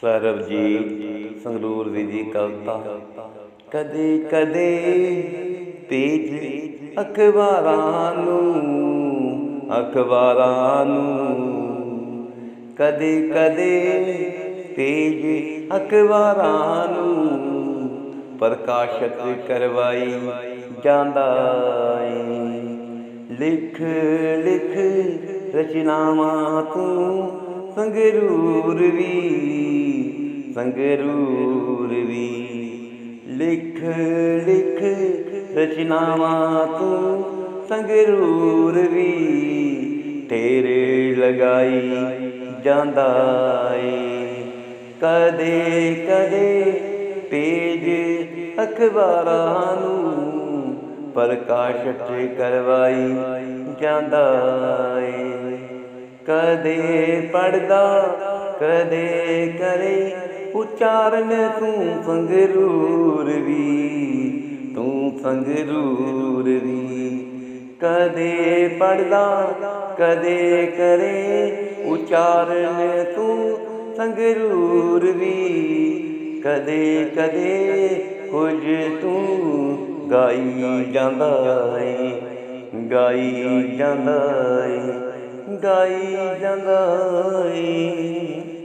ਸਰਬਜੀਤ ਸੰਗਰੂਰ ਦੀ ਜੀ ਕਵਿਤਾ। ਕਦੇ ਕਦੇ ਪੇਜ ਅਖਬਾਰਾਂ ਨੂੰ ਅਖਬਾਰਾਂ ਨੂੰ। ਕਦੇ ਕਦੇ ਤੇਜ ਅਖਬਾਰਾਂ ਨੂੰ ਪ੍ਰਕਾਸ਼ਿਤ ਕਰਵਾਈ ਜਾਂਦਾ ਏ। ਲਿਖ ਲਿਖ ਰਚਨਾਵਾਂ ਤੂੰ ਸੰਗਰੂਰ ਵੀ ਸੰਗਰੂਰ ਵੀ। ਲਿਖ ਲਿਖ ਰਚਨਾਵਾਂ ਤੂੰ ਸੰਗਰੂਰ ਵੀ। ਤੇਰੇ ਲਗਾਈ ਜਾਂਦਾ ਏ। ਕਦੇ ਕਦੇ ਪੇਜ ਅਖਬਾਰਾਂ ਨੂੰ ਪ੍ਰਕਾਸ਼ਿਤ ਕਰਵਾਈ ਜਾਂਦਾ ਏ। ਕਦੇ ਪੜਦਾ ਕਦੇ ਕਰੇ ਉਚਾਰਨ ਤੂੰ ਸੰਗਰੂਰ ਵੀ, ਤੂੰ ਸੰਗਰੂਰ ਵੀ। ਕਦੇ ਪੜਦਾ ਕਦੇ ਕਰੇ ਉਚਾਰਨ ਤੂੰ ਸੰਗਰੂਰ ਵੀ। ਕਦੇ ਕਦੇ ਕੁਝ ਤੂੰ ਗਾਈ ਜਾਂਦਾ ਏ, ਗਾਈ ਜਾਂਦਾ ਏ। ਗਾਈ ਜਾਂਦਾ ਏ